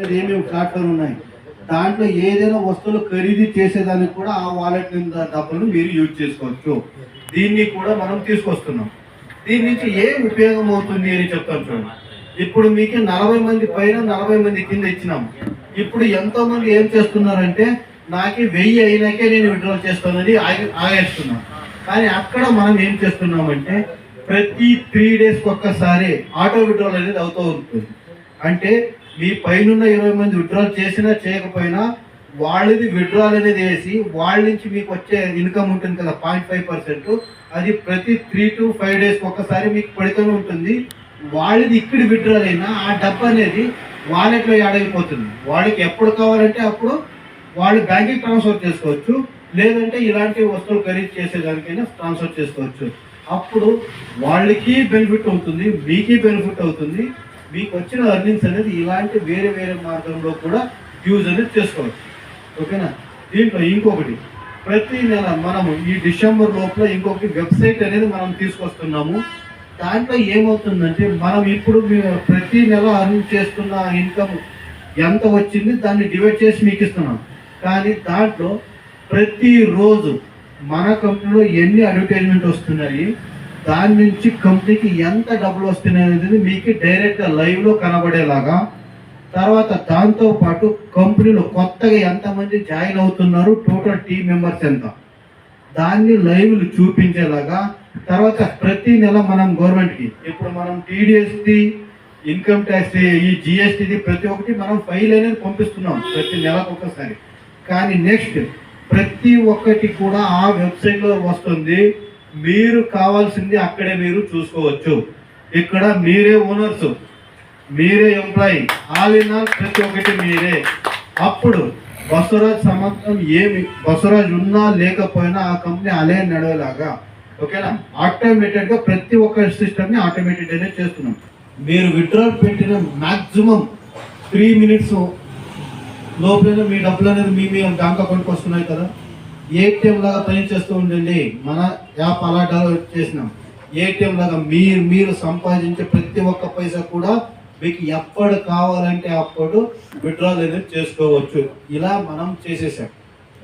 ఏమేమి ప్లాట్ఫామ్ ఉన్నాయి? దాంట్లో ఏదైనా వస్తువులు ఖరీదు చేసేదానికి కూడా ఆ వాలెట్ కింద డబ్బులు మీరు యూజ్ చేసుకోవచ్చు. దీన్ని కూడా మనం తీసుకొస్తున్నాం. దీని నుంచి ఏం ఉపయోగం అవుతుంది అని చెప్తాను చూడండి. ఇప్పుడు మీకు నలభై మంది పైన నలభై మంది కింద ఇచ్చినాం. ఇప్పుడు ఎంతో మంది ఏం చేస్తున్నారంటే నాకు వెయ్యి అయినాకే నేను విడ్రా చేస్తానని ఆగి ఆగేస్తున్నాను కానీ అక్కడ మనం ఏం చేస్తున్నామంటే ప్రతి త్రీ డేస్కి ఒక్కసారి ఆటో విడ్రాల్ అనేది అవుతూ ఉంటుంది. అంటే మీ పైన ఇరవై మంది విత్డ్రాల్ చేసినా చేయకపోయినా వాళ్ళది విత్డ్రాల్ అనేది వేసి వాళ్ళ నుంచి మీకు వచ్చే ఇన్కమ్ ఉంటుంది కదా పాయింట్ ఫైవ్ పర్సెంట్ అది ప్రతి త్రీ టు ఫైవ్ డేస్ ఒక్కసారి మీకు పడుతూనే ఉంటుంది. వాళ్ళది ఇక్కడ విత్డ్రాల్ అయినా ఆ డబ్బు అనేది వాలెట్లో యాడ్ వాళ్ళకి ఎప్పుడు కావాలంటే అప్పుడు వాళ్ళు బ్యాంకింగ్ ట్రాన్స్ఫర్ చేసుకోవచ్చు. లేదంటే ఇలాంటి వస్తువులు ఖరీదు చేసేదానికైనా ట్రాన్స్ఫర్ చేసుకోవచ్చు. అప్పుడు వాళ్ళకి బెనిఫిట్ అవుతుంది మీకి బెనిఫిట్ అవుతుంది. మీకు వచ్చిన అర్నింగ్స్ అనేది ఇలాంటి వేరే వేరే మార్గంలో కూడా యూజ్ అనేది చేసుకోవచ్చు. ఓకేనా దీంట్లో ఇంకొకటి ప్రతి నెల మనము ఈ డిసెంబర్ లోపల ఇంకొకటి వెబ్సైట్ అనేది మనం తీసుకొస్తున్నాము. దాంట్లో ఏమవుతుందంటే మనం ఇప్పుడు ప్రతి నెల అర్న్ చేస్తున్న ఇన్కమ్ ఎంత వచ్చింది దాన్ని డివైడ్ చేసి మీకు ఇస్తున్నాం. కానీ దాంట్లో ప్రతిరోజు మన కంపెనీలో ఎన్ని అడ్వర్టైజ్మెంట్ వస్తున్నాయి దాని నుంచి కంపెనీకి ఎంత డబ్బులు వస్తున్నాయి అనేది మీకు డైరెక్ట్గా లైవ్లో కనబడేలాగా. తర్వాత దాంతో పాటు కంపెనీలో కొత్తగా ఎంతమంది జాయిన్ అవుతున్నారు టోటల్ టీం మెంబర్స్ ఎంత? దాన్ని లైవ్లు చూపించేలాగా. తర్వాత ప్రతి నెల మనం గవర్నమెంట్కి ఇప్పుడు మనం టీడీఎస్ది ఇన్కమ్ ట్యాక్స్ ఈ జిఎస్టీది ప్రతి ఒక్కటి మనం ఫైల్ అనేది పంపిస్తున్నాం ప్రతి నెలకు ఒకసారి కానీ నెక్స్ట్ ప్రతి ఒక్కటి కూడా ఆ వెబ్సైట్లో వస్తుంది. మీరు కావాల్సింది అక్కడే మీరు చూసుకోవచ్చు. ఇక్కడ మీరే ఓనర్స్ మీరే ఎంప్లాయీ. ఆల్ ఇన్ ఆల్ ప్రతి ఒక్కటి మీరే. అప్పుడు బసవరాజ్ సంబంధం ఏమి బసవరాజ్ ఉన్నా లేకపోయినా ఆ కంపెనీ అలే నడవలాగా. ఓకేనా? ఆటోమేటెడ్గా ప్రతి ఒక్క సిస్టమ్ని ఆటోమేటెడ్ అనేది చేస్తున్నాం. మీరు విత్డ్రాల్ పెట్టిన మ్యాక్సిమం త్రీ మినిట్స్ లోపల మీ డబ్బులు అనేది మీ మీ బ్యాంక్ అకౌంట్కి వస్తున్నాయి కదా? ఏటీఎం లాగా పనిచేస్తూ ఉండండి. మన యాప్ అలా డెవలప్ చేసినాం. ఏటీఎం లాగా మీరు మీరు సంపాదించే ప్రతి ఒక్క పైసా కూడా మీకు ఎప్పుడు కావాలంటే అప్పుడు విత్డ్రాల్ అనేది చేసుకోవచ్చు. ఇలా మనం చేసేసాం.